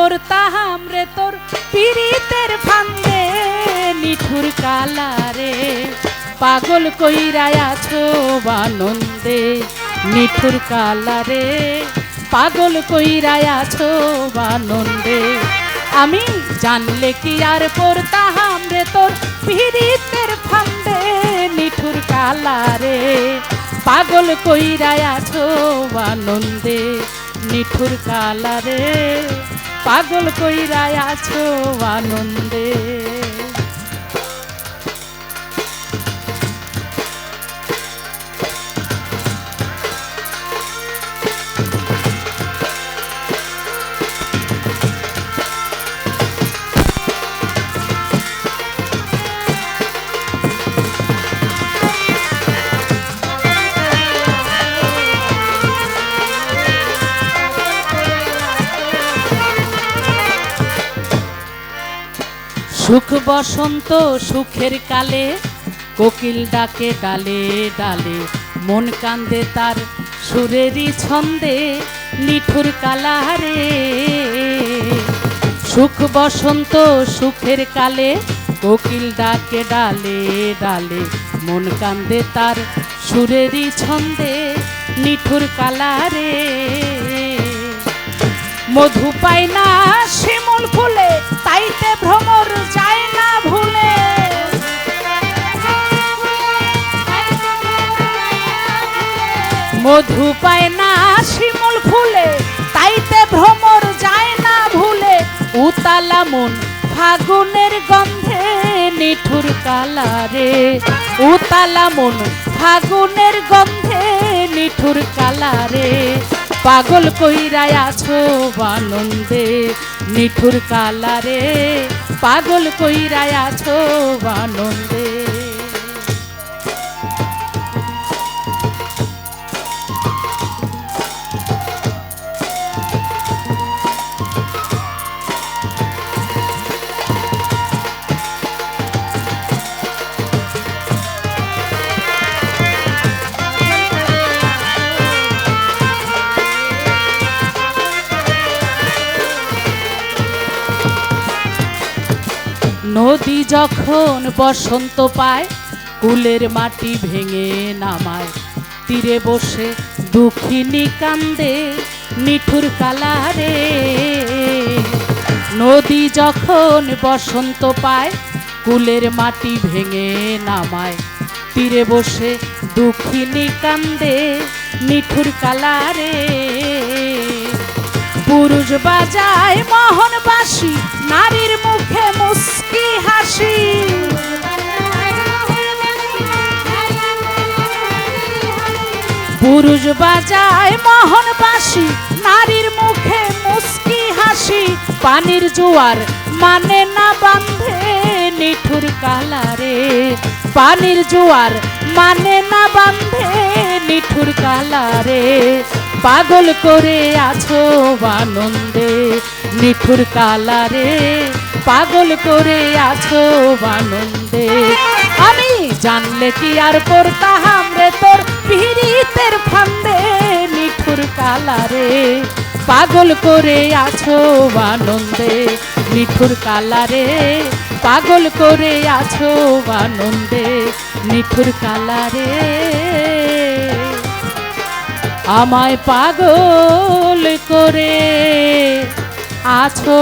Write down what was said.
তোর তাহাম রে, তোর পিরিতের ফান্দে, নিঠুর কালারে। পাগল কইরায় আছো বানন্দে, নিঠুর কালারে। পাগল কইরায় আছো বানন্দে, আমি জানলে কি আর পড়তাম রে, তোর পিরিতের ফান্দে, নিঠুর কালারে। পাগল কইরায় আছো বানন্দে, নিঠুর কালারে। পাগল কইরা আছো আনন্দে। সুখ বসন্ত সুখের কালে, কোকিল ডাকে ডালে ডালে, মন কান্দে তার সুরেরই ছন্দে, নিঠুর কালারে সুখ বসন্ত সুখের কালে, কোকিল ডাকে ডালে ডালে, মন কান্দে তার সুরেরই ছন্দে, নিঠুর কালারে মধু পায় না শিমুল ফুলে, তাইতে ভ্রমর যায় না ভুলে। মধু পায় না শিমুল ফুলে, তাইতে ভ্রমর যায় না ভুলে। উতালা মন ফাগুনের গন্ধে নিঠুর কালারে। উতালা মন ফাগুনের গন্ধে নিঠুর কালারে। পাগল কইরা আছো বানন্দে নিঠুর কালারে। পাগল কইরা আছো নদী যখন বসন্ত পায়, কুলের মাটি ভেঙে নামায়। তীরে বসে দুঃখিনী কান্দে নিঠুর কালারে। নদী যখন বসন্ত পায়, কুলের মাটি ভেঙে নামায়। তীরে বসে দুঃখিনী কান্দে নিঠুর কালারে। পুরুষ বাজায় মোহন পুরুষ বাজায় মোহন বাসি নারীর মুখে মুস্কি হাসি, পানির জোয়ার মানে না বান্ধে নিঠুর কালারে। পানির জোয়ার মানে না বান্ধে নিঠুর কালারে। পাগল করে আছো আনন্দে নিঠুর কালারে। পাগল করে আছো আনন্দে আমি জানলে কি আর করতাম? কালারে পাগল করে আছো আনন্দে, নিঠুর কালারে পাগল করে আছো আনন্দে, নিঠুর কালারে আমায় পাগল করে আছো